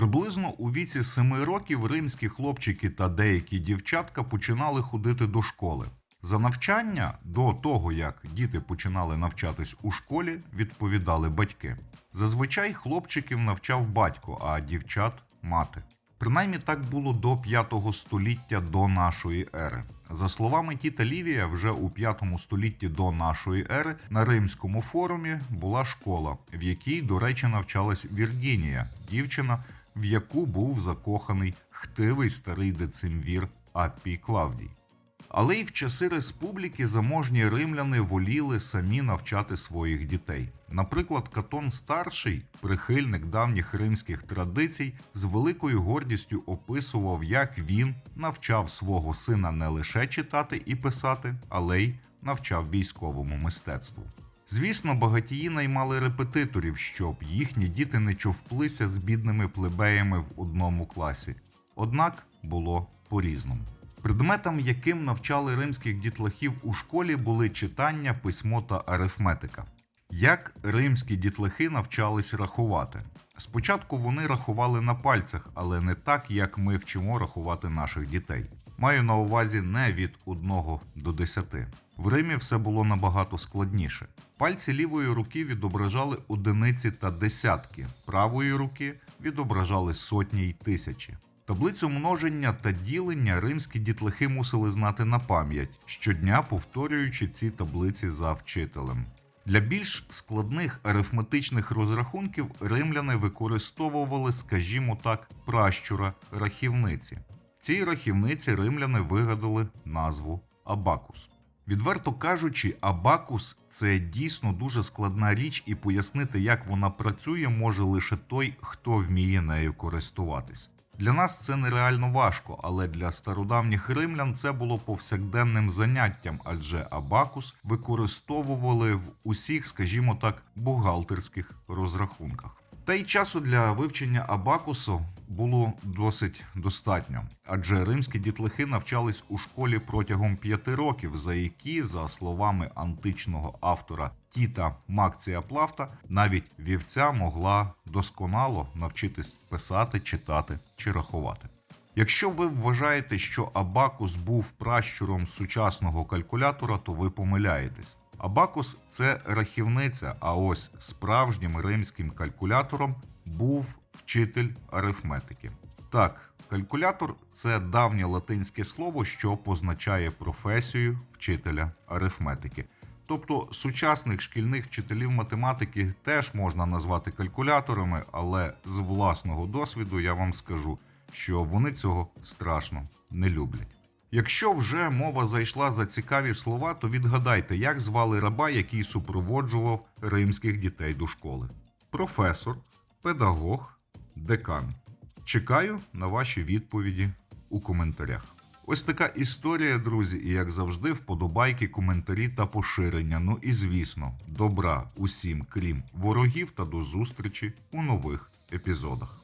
Приблизно у віці 7 років римські хлопчики та деякі дівчатка починали ходити до школи. За навчання до того, як діти починали навчатись у школі, відповідали батьки. Зазвичай хлопчиків навчав батько, а дівчат мати. Принаймні так було до 5 століття до нашої ери. За словами Тіта Лівія, вже у 5 столітті до нашої ери на римському форумі була школа, в якій, до речі, навчалась Віргінія, дівчина, в яку був закоханий хтивий старий децимвір Аппій Клавдій. Але й в часи республіки заможні римляни воліли самі навчати своїх дітей. Наприклад, Катон старший, прихильник давніх римських традицій, з великою гордістю описував, як він навчав свого сина не лише читати і писати, але й навчав військовому мистецтву. Звісно, багатії наймали репетиторів, щоб їхні діти не човплися з бідними плебеями в одному класі. Однак було по-різному. Предметом, яким навчали римських дітлахів у школі, були читання, письмо та арифметика. Як римські дітлахи навчались рахувати? Спочатку вони рахували на пальцях, але не так, як ми вчимо рахувати наших дітей. Маю на увазі не від 1 до 10. В Римі все було набагато складніше. Пальці лівої руки відображали одиниці та десятки, правої руки відображали сотні й тисячі. Таблицю множення та ділення римські дітлахи мусили знати на пам'ять, щодня повторюючи ці таблиці за вчителем. Для більш складних арифметичних розрахунків римляни використовували, скажімо так, пращура рахівниці. Цій рахівниці римляни вигадали назву Абакус. Відверто кажучи, абакус це дійсно дуже складна річ, і пояснити, як вона працює, може лише той, хто вміє нею користуватись. Для нас це нереально важко, але для стародавніх римлян це було повсякденним заняттям, адже абакус використовували в усіх, скажімо так, бухгалтерських розрахунках. Та й часу для вивчення абакусу було досить достатньо, адже римські дітлахи навчались у школі протягом п'яти років, за які, за словами античного автора Тіта Макція Плафта, навіть вівця могла досконало навчитись писати, читати чи рахувати. Якщо ви вважаєте, що Абакус був пращуром сучасного калькулятора, то ви помиляєтесь. Абакус це рахівниця, а ось справжнім римським калькулятором був вчитель арифметики. Так, калькулятор це давнє латинське слово, що позначає професію вчителя арифметики. Тобто сучасних шкільних вчителів математики теж можна назвати калькуляторами, але з власного досвіду я вам скажу, що вони цього страшно не люблять. Якщо вже мова зайшла за цікаві слова, то відгадайте, як звали раба, який супроводжував римських дітей до школи. Професор, педагог, декан. Чекаю на ваші відповіді у коментарях. Ось така історія, друзі, і як завжди, вподобайки, коментарі та поширення. Ну і звісно, добра усім, крім ворогів, та до зустрічі у нових епізодах.